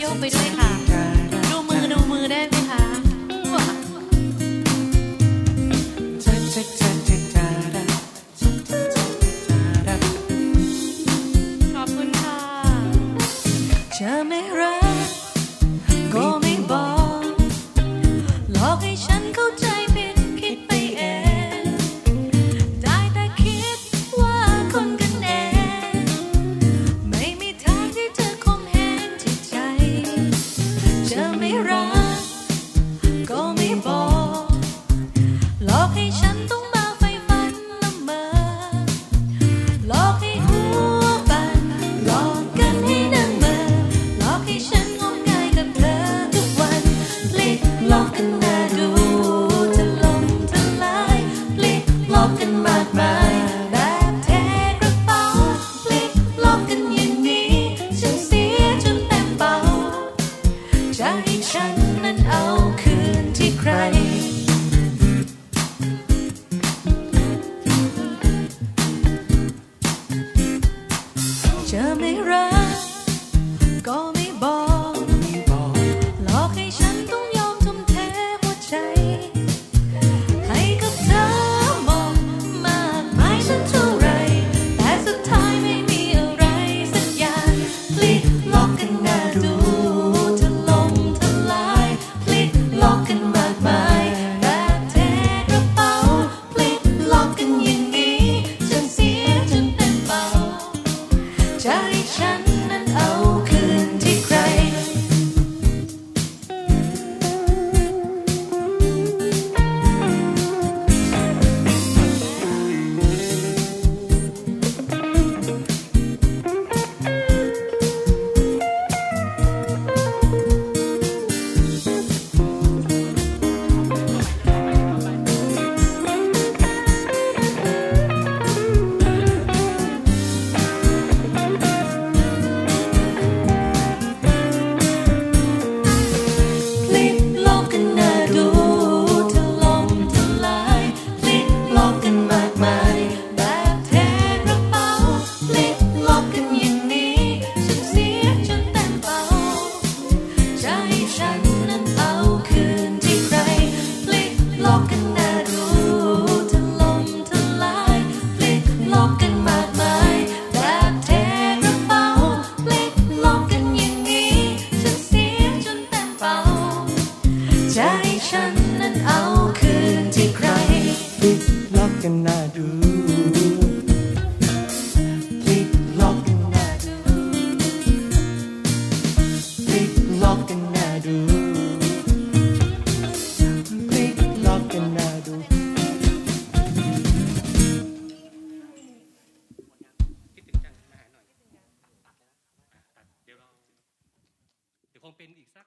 โยกไปด้วยค่ะ right. กันน่าดูลิกล็อกกันน่าดูพลิกล็อกกันน่าดูพลิกล็อกกันน่าดู คิดถึงจังมหาหน่อยเดี๋ยวเราเดี๋ยวคงเป็นอีกสัก